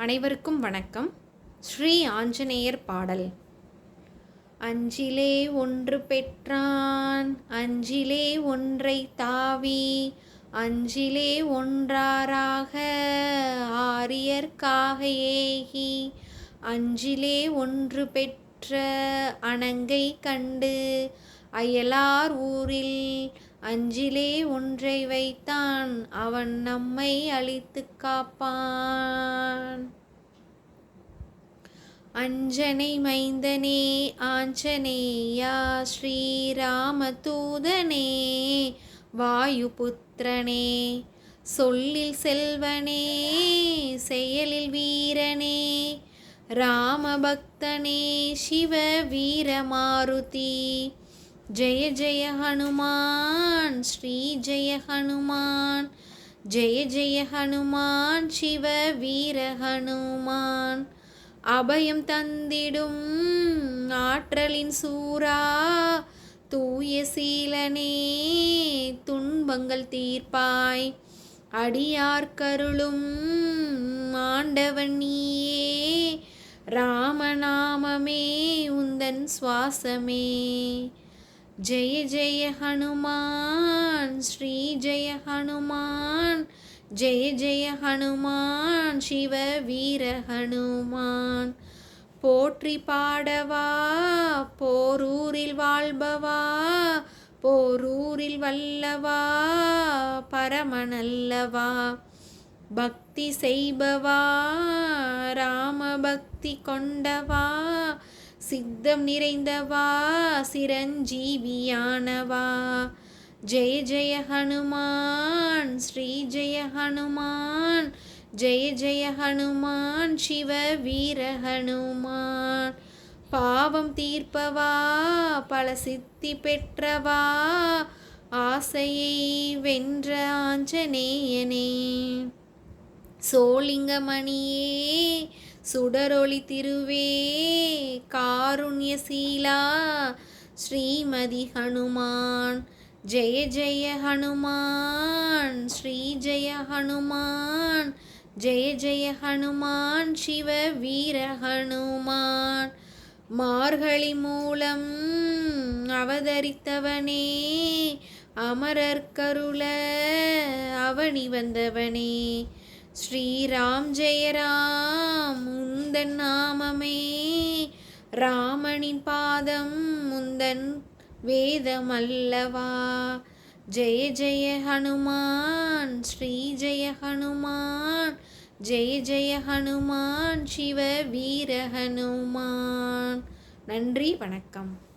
அனைவருக்கும் வணக்கம். ஸ்ரீ ஆஞ்சநேயர் பாடல். அஞ்சிலே ஒன்று பெற்றான் அஞ்சிலே ஒன்றை தாவி அஞ்சிலே ஒன்றாராக ஆரியர்க்காக ஏகி அஞ்சிலே ஒன்று பெற்ற அணங்கை கண்டு அயலார் ஊரில் அஞ்சிலே ஒன்றை வைத்தான் அவன் நம்மை அழித்து காப்பான். அஞ்சனை மைந்தனே ஆஞ்சனேயா ஸ்ரீராம தூதனே வாயுபுத்திரனே சொல்லில் செல்வனே செயலில் வீரனே ராமபக்தனே சிவ வீரமாருதி. ஜெய ஜெய ஹனுமான் ஸ்ரீ ஜெய ஹனுமான். ஜெய ஜெய ஹனுமான் சிவ வீர ஹனுமான். அபயம் தந்திடும் ஆற்றலின் சூரா தூய சீலனே துன்பங்கள் தீர்ப்பாய். அடியார்கருளும் ஆண்டவன் நீயே ராமநாமமே உந்தன் சுவாசமே. ஜெய ஜெய ஹனுமான் ஸ்ரீ ஜெய ஹனுமான் ஜெய ஜெய ஹனுமான் சிவ வீர ஹனுமான். போற்றி பாடவா போரூரில் வாழ்பவா போரூரில் வல்லவா பரமநல்லவா. பக்தி செய்பவா ராம பக்தி கொண்டவா சித்தம் நிறைந்தவா சிரஞ்சீவியானவா? ஜெய ஜெய ஹனுமான் ஸ்ரீ ஜெய ஹனுமான் ஜெய ஜெய ஹனுமான் சிவ வீர ஹனுமான். பாவம் தீர்ப்பவா பல சித்தி பெற்றவா? ஆசையை வென்ற ஆஞ்சநேயனே. சோலிங்கமணியே சுடரொளி திருவே காருண்யசீலா ஸ்ரீமதி ஹனுமான் ஜெய ஜெய ஹனுமான் ஸ்ரீ ஜெய ஹனுமான் ஜெய ஜெய ஹனுமான் சிவ வீர ஹனுமான். மார்கழி மூலம் அவதரித்தவனே அமரர் கருள அவனி வந்தவனே. ஸ்ரீராம் ஜெயராம் முந்தன் நாமமே. ராமனின் பாதம் முந்தன் வேதமல்லவா. ஜெய ஜெய ஹனுமான் ஸ்ரீ ஜெய ஹனுமான். ஜெய ஜெய ஹனுமான் சிவ வீர ஹனுமான். நன்றி வணக்கம்.